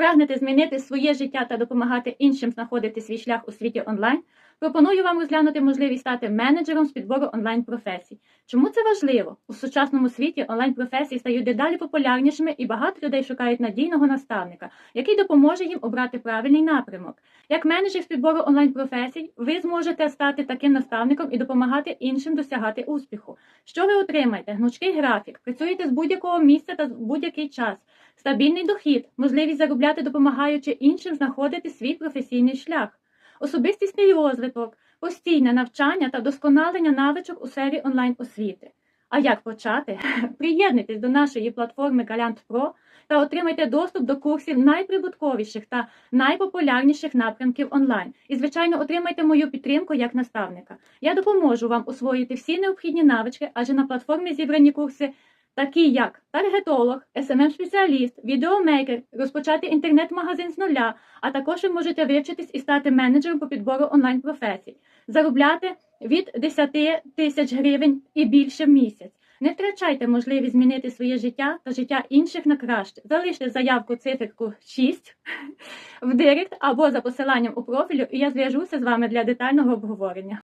Прагнете змінити своє життя та допомагати іншим знаходити свій шлях у світі онлайн? Пропоную вам розглянути можливість стати менеджером з підбору онлайн-професій. Чому це важливо? У сучасному світі онлайн-професії стають дедалі популярнішими і багато людей шукають надійного наставника, який допоможе їм обрати правильний напрямок. Як менеджер з підбору онлайн-професій, ви зможете стати таким наставником і допомагати іншим досягати успіху. Що ви отримаєте? Гнучкий графік, працюєте з будь-якого місця та будь-який час. Стабільний дохід, можливість заробляти, допомагаючи іншим знаходити свій професійний шлях, особистісний розвиток, постійне навчання та вдосконалення навичок у сфері онлайн-освіти. А як почати? Приєднуйтесь до нашої платформи Galant Pro та отримайте доступ до курсів найприбутковіших та найпопулярніших напрямків онлайн. І, звичайно, отримайте мою підтримку як наставника. Я допоможу вам освоїти всі необхідні навички, адже на платформі зібрані курси такі як таргетолог, smm спеціаліст відеомейкер, розпочати інтернет-магазин з нуля, а також ви можете вивчитись і стати менеджером по підбору онлайн-професій, заробляти від 10 тисяч гривень і більше в місяць. Не втрачайте можливість змінити своє життя та життя інших на краще. Залиште заявку циферку 6 в директ або за посиланням у профілю, і я зв'яжуся з вами для детального обговорення.